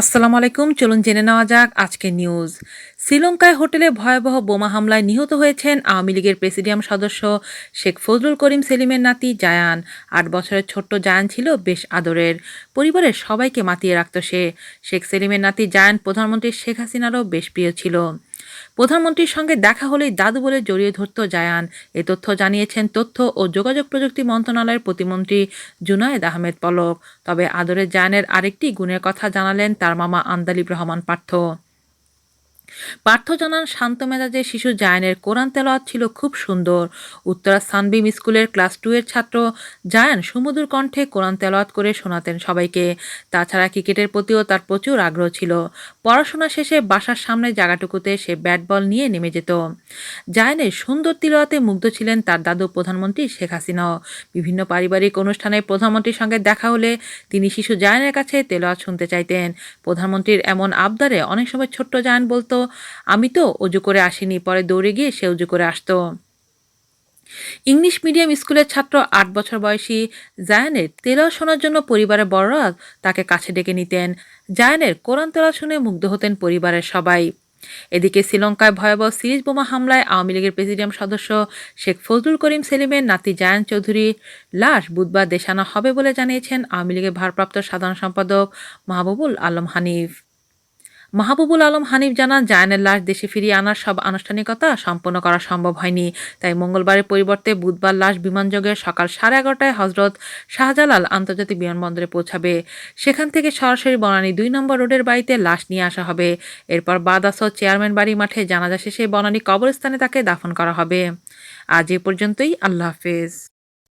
আসসালামু আলাইকুম, চলুন জেনে নেওয়া যাক আজকের নিউজ। শ্রীলঙ্কায় হোটেলে ভয়াবহ বোমা হামলায় নিহত হয়েছেন আওয়ামী লীগের প্রেসিডিয়াম সদস্য শেখ ফজলুল করিম, সেলিমের নাতি জায়ান। আট বছরের ছোট্ট জায়ান ছিল বেশ আদরের। পরিবারের সবাইকে মাতিয়ে রাখত সে। শেখ সেলিমের নাতি জায়ান প্রধানমন্ত্রী শেখ হাসিনারও বেশ প্রিয় ছিল। প্রধানমন্ত্রীর সঙ্গে দেখা হলেই দাদু বলে জড়িয়ে ধরত জায়ান। এ তথ্য জানিয়েছেন তথ্য ও যোগাযোগ প্রযুক্তি মন্ত্রণালয়ের প্রতিমন্ত্রী জুনায়েদ আহমেদ পলক। তবে আদরের জায়ানের আরেকটি গুণের কথা জানালেন তার মামা আন্দালিব রহমান পার্থ। পার্থ জানান, শান্ত মেজাজে শিশু জায়ানের কোরআন তেলাওয়াত ছিল খুব সুন্দর। উত্তরা সানবিম স্কুলের ক্লাস টু এর ছাত্র জায়ান সুমধুর কণ্ঠে কোরআন তেলাওয়াত করে শোনাতেন সবাইকে। তাছাড়া ক্রিকেটের প্রতিও তার প্রচুর আগ্রহ ছিল। পড়াশোনা শেষে বাসার সামনে জায়গাটুকুতে সে ব্যাট বল নিয়ে নেমে যেত। জায়ানের সুন্দর তিলওয়াতে মুগ্ধ ছিলেন তার দাদু প্রধানমন্ত্রী শেখ হাসিনাও বিভিন্ন পারিবারিক অনুষ্ঠানে প্রধানমন্ত্রীর সঙ্গে দেখা হলে তিনি শিশু জায়ানের কাছে তেলাওয়াত শুনতে চাইতেন। প্রধানমন্ত্রীর এমন আবদারে অনেক সময় ছোট্ট জায়ান বলতো আমি তো অজু করে আসিনি, পরে দৌড়ে গিয়ে সে অজু করে আসতো। ইংলিশ মিডিয়াম স্কুলের ছাত্র আট বছর বয়সী জায়ানের তেলাওয়াত শোনার জন্য পরিবারের বড়রা তাকে কাছে ডেকে নিতেন। জায়ানের কোরআন তেলাওয়াত শুনে মুগ্ধ হতেন পরিবারের সবাই। এদিকে শ্রীলঙ্কায় ভয়াবহ সিরিজ বোমা হামলায় আওয়ামী লীগের প্রেসিডিয়াম সদস্য শেখ ফজলুল করিম সেলিমের নাতি জায়ান চৌধুরীর লাশ বুধবার দেশানো হবে বলে জানিয়েছেন আওয়ামী লীগের ভারপ্রাপ্ত সাধারণ সম্পাদক মাহবুবুল আলম হানিফ। মাহবুবুল আলম, হানিফ জানান, জায়ানের লাশ দেশে ফিরিয়ে আনার সব আনুষ্ঠানিকতা সম্পন্ন করা সম্ভব হয়নি। তাই মঙ্গলবারের পরিবর্তে বুধবার লাশ বিমানযোগে সকাল সাড়ে এগারোটায় হজরত শাহজালাল আন্তর্জাতিক বিমানবন্দরে পৌঁছাবে। সেখান থেকে সরাসরি বনানী দুই নম্বর রোডের বাড়িতে লাশ নিয়ে আসা হবে। এরপর বাদাস চেয়ারম্যান বাড়ি মাঠে জানাজা শেষে বনানী কবরস্থানে তাকে দাফন করা হবে। আজ এ পর্যন্তই, আল্লাহ হাফেজ।